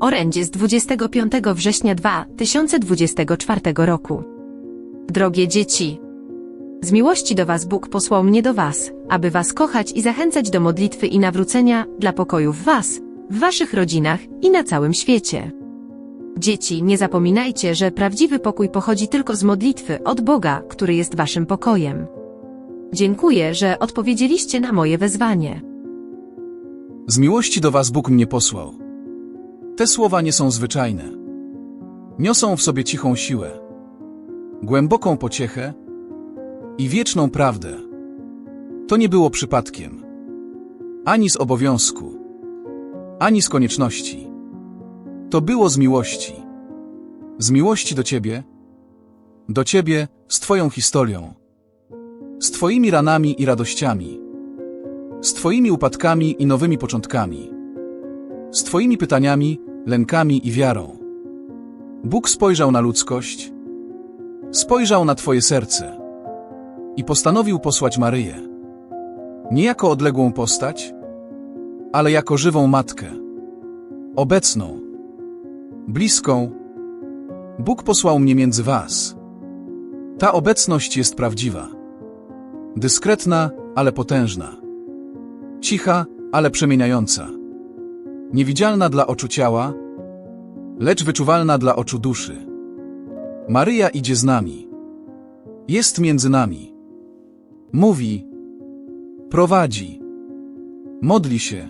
Orędzie z 25 września 2024 roku. Drogie dzieci, z miłości do Was Bóg posłał mnie do Was, aby Was kochać i zachęcać do modlitwy i nawrócenia dla pokoju w Was, w Waszych rodzinach i na całym świecie. Dzieci, nie zapominajcie, że prawdziwy pokój pochodzi tylko z modlitwy od Boga, który jest Waszym pokojem. Dziękuję, że odpowiedzieliście na moje wezwanie. Z miłości do was Bóg mnie posłał. Te słowa nie są zwyczajne. Niosą w sobie cichą siłę, głęboką pociechę i wieczną prawdę. To nie było przypadkiem. Ani z obowiązku, ani z konieczności. To było z miłości. Z miłości do Ciebie, do Ciebie z Twoją historią, z Twoimi ranami i radościami, z Twoimi upadkami i nowymi początkami, z Twoimi pytaniami, lękami i wiarą. Bóg spojrzał na ludzkość, spojrzał na Twoje serce i postanowił posłać Maryję. Nie jako odległą postać, ale jako żywą matkę, obecną, bliską. Bóg posłał mnie między Was. Ta obecność jest prawdziwa, dyskretna, ale potężna, cicha, ale przemieniająca, niewidzialna dla oczu ciała, lecz wyczuwalna dla oczu duszy. Maryja idzie z nami, jest między nami, mówi, prowadzi, modli się.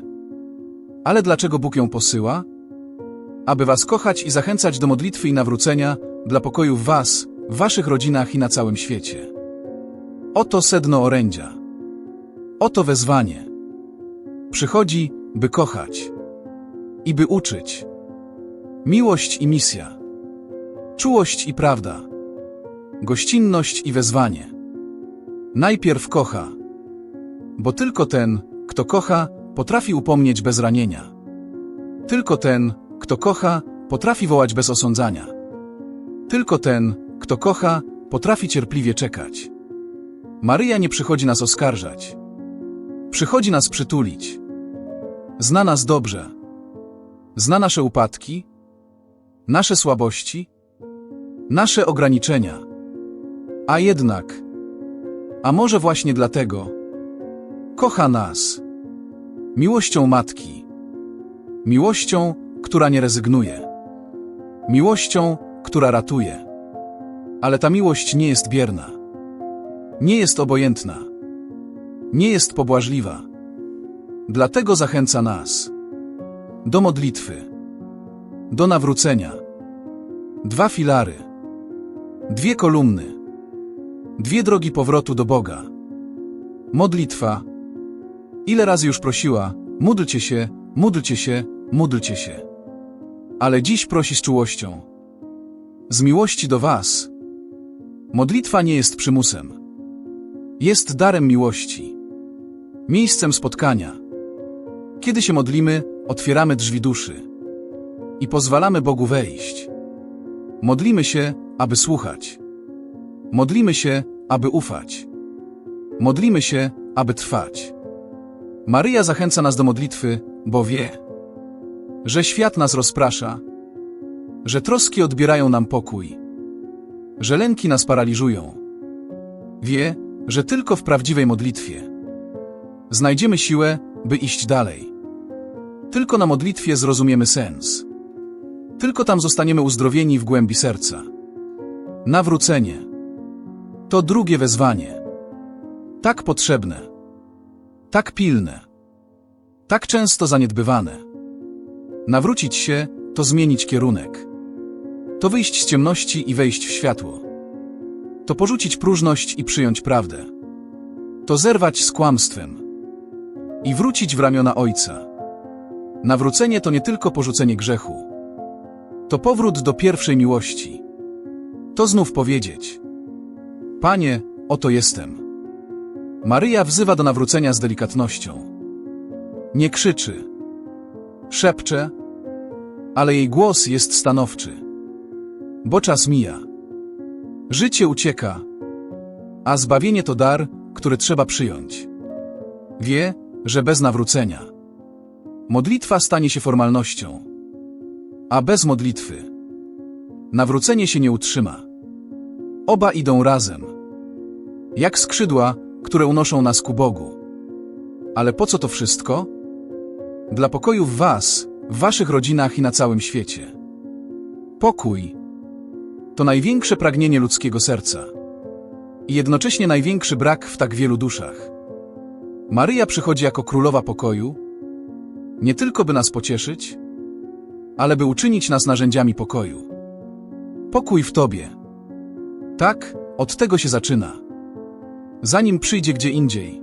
Ale dlaczego Bóg ją posyła? Aby was kochać i zachęcać do modlitwy i nawrócenia dla pokoju w was, w waszych rodzinach i na całym świecie. Oto sedno orędzia. Oto wezwanie. Przychodzi, by kochać i by uczyć. Miłość i misja. Czułość i prawda. Gościnność i wezwanie. Najpierw kocha, bo tylko ten, kto kocha, potrafi upomnieć bez ranienia. Tylko ten, kto kocha, potrafi wołać bez osądzania. Tylko ten, kto kocha, potrafi cierpliwie czekać. Maryja nie przychodzi nas oskarżać. Przychodzi nas przytulić. Zna nas dobrze. Zna nasze upadki, nasze słabości, nasze ograniczenia. A jednak, a może właśnie dlatego, kocha nas miłością matki, miłością, która nie rezygnuje, miłością, która ratuje. Ale ta miłość nie jest bierna, nie jest obojętna, nie jest pobłażliwa. Dlatego zachęca nas do modlitwy, do nawrócenia. Dwa filary, dwie kolumny, dwie drogi powrotu do Boga. Modlitwa. Ile razy już prosiła, módlcie się, módlcie się, módlcie się. Ale dziś prosi z czułością. Z miłości do Was. Modlitwa nie jest przymusem. Jest darem miłości. Miejscem spotkania. Kiedy się modlimy, otwieramy drzwi duszy i pozwalamy Bogu wejść. Modlimy się, aby słuchać. Modlimy się, aby ufać. Modlimy się, aby trwać. Maryja zachęca nas do modlitwy, bo wie, że świat nas rozprasza, że troski odbierają nam pokój, że lęki nas paraliżują. Wie, że tylko w prawdziwej modlitwie znajdziemy siłę, by iść dalej. Tylko na modlitwie zrozumiemy sens. Tylko tam zostaniemy uzdrowieni w głębi serca. Nawrócenie. To drugie wezwanie. Tak potrzebne. Tak pilne. Tak często zaniedbywane. Nawrócić się to zmienić kierunek. To wyjść z ciemności i wejść w światło. To porzucić próżność i przyjąć prawdę. To zerwać z kłamstwem i wrócić w ramiona Ojca. Nawrócenie to nie tylko porzucenie grzechu. To powrót do pierwszej miłości. To znów powiedzieć: Panie, oto jestem. Maryja wzywa do nawrócenia z delikatnością. Nie krzyczy, szepcze, ale jej głos jest stanowczy. Bo czas mija. Życie ucieka, a zbawienie to dar, który trzeba przyjąć. Wie, że bez nawrócenia modlitwa stanie się formalnością. a bez modlitwy nawrócenie się nie utrzyma. Oba idą razem, jak skrzydła, które unoszą nas ku Bogu. Ale po co to wszystko? Dla pokoju w Was, w Waszych rodzinach i na całym świecie. Pokój to największe pragnienie ludzkiego serca i jednocześnie największy brak w tak wielu duszach. Maryja przychodzi jako królowa pokoju, nie tylko by nas pocieszyć, ale by uczynić nas narzędziami pokoju. Pokój w Tobie. Tak, od tego się zaczyna. Zanim przyjdzie gdzie indziej,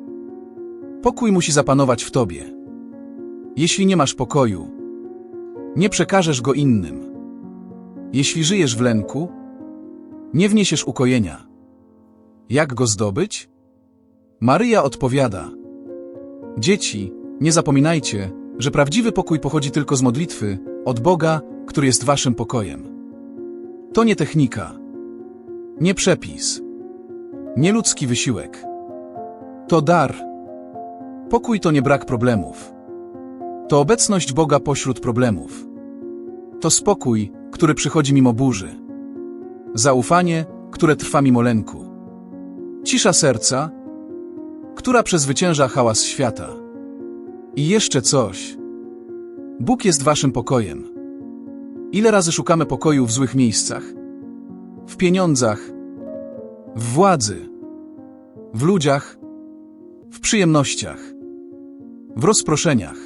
pokój musi zapanować w Tobie. Jeśli nie masz pokoju, nie przekażesz go innym. Jeśli żyjesz w lęku, nie wniesiesz ukojenia. Jak go zdobyć? Maryja odpowiada: Dzieci, nie zapominajcie, że prawdziwy pokój pochodzi tylko z modlitwy, od Boga, który jest waszym pokojem. To nie technika, nie przepis, nie ludzki wysiłek. To dar. Pokój to nie brak problemów. To obecność Boga pośród problemów. To spokój, który przychodzi mimo burzy. Zaufanie, które trwa mimo lęku. Cisza serca, która przezwycięża hałas świata. I jeszcze coś. Bóg jest waszym pokojem. Ile razy szukamy pokoju w złych miejscach? W pieniądzach, w władzy, w ludziach, w przyjemnościach, w rozproszeniach.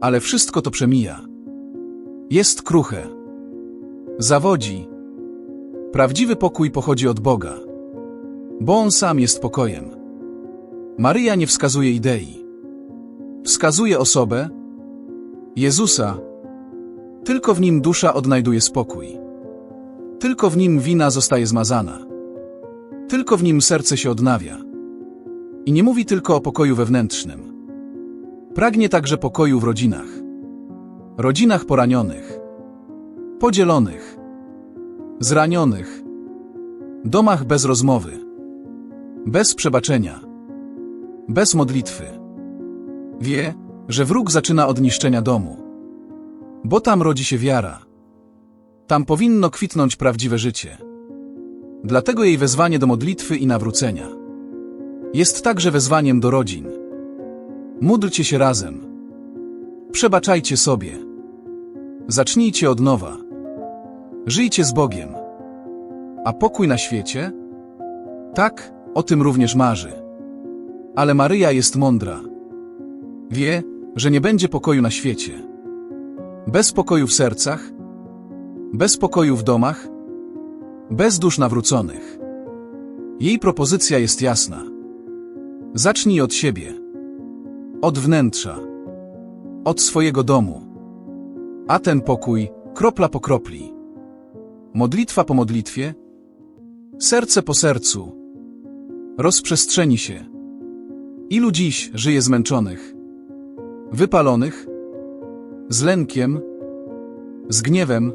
Ale wszystko to przemija. Jest kruche. Zawodzi. Prawdziwy pokój pochodzi od Boga. Bo On sam jest pokojem. Maryja nie wskazuje idei. Wskazuje osobę, Jezusa. Tylko w Nim dusza odnajduje spokój. Tylko w Nim wina zostaje zmazana. Tylko w Nim serce się odnawia. I nie mówi tylko o pokoju wewnętrznym. Pragnie także pokoju w rodzinach. Rodzinach poranionych, podzielonych, zranionych, domach bez rozmowy, bez przebaczenia, bez modlitwy. Wie, że wróg zaczyna od niszczenia domu. Bo tam rodzi się wiara. Tam powinno kwitnąć prawdziwe życie. Dlatego jej wezwanie do modlitwy i nawrócenia jest także wezwaniem do rodzin. Módlcie się razem. Przebaczajcie sobie. Zacznijcie od nowa. Żyjcie z Bogiem. A pokój na świecie? Tak, o tym również marzy. Ale Maryja jest mądra. Wie, że nie będzie pokoju na świecie. Bez pokoju w sercach, bez pokoju w domach, bez dusz nawróconych. Jej propozycja jest jasna. Zacznij od siebie, od wnętrza, od swojego domu. A ten pokój, kropla po kropli, modlitwa po modlitwie, serce po sercu, rozprzestrzeni się. Ilu dziś żyje zmęczonych, wypalonych, z lękiem, z gniewem,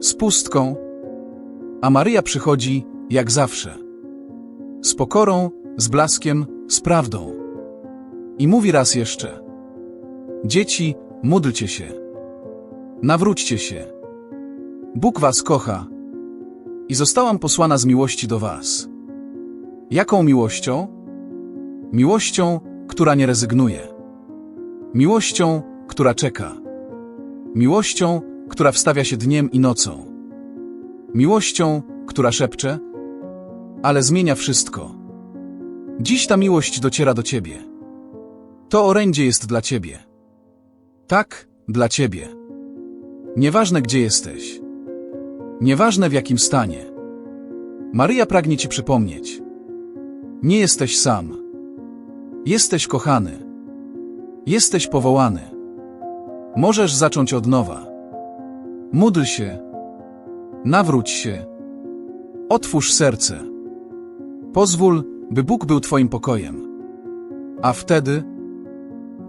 z pustką, a Maryja przychodzi jak zawsze. Z pokorą, z blaskiem, z prawdą. I mówi raz jeszcze: Dzieci, módlcie się. Nawróćcie się. Bóg was kocha. I zostałam posłana z miłości do was. Jaką miłością? Miłością, która nie rezygnuje. Miłością, która czeka. Miłością, która wstawia się dniem i nocą. Miłością, która szepcze, ale zmienia wszystko. Dziś ta miłość dociera do ciebie. To orędzie jest dla ciebie. Tak, dla ciebie. Nieważne gdzie jesteś. Nieważne w jakim stanie. Maryja pragnie ci przypomnieć. Nie jesteś sam. Jesteś kochany. Jesteś powołany. Możesz zacząć od nowa. Módl się. Nawróć się. Otwórz serce. Pozwól, by Bóg był Twoim pokojem. A wtedy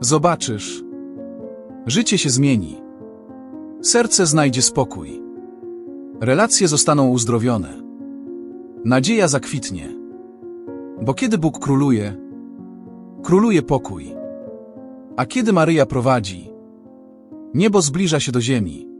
zobaczysz. Życie się zmieni. Serce znajdzie spokój. Relacje zostaną uzdrowione. Nadzieja zakwitnie. Bo kiedy Bóg króluje, króluje pokój. A kiedy Maryja prowadzi, niebo zbliża się do ziemi.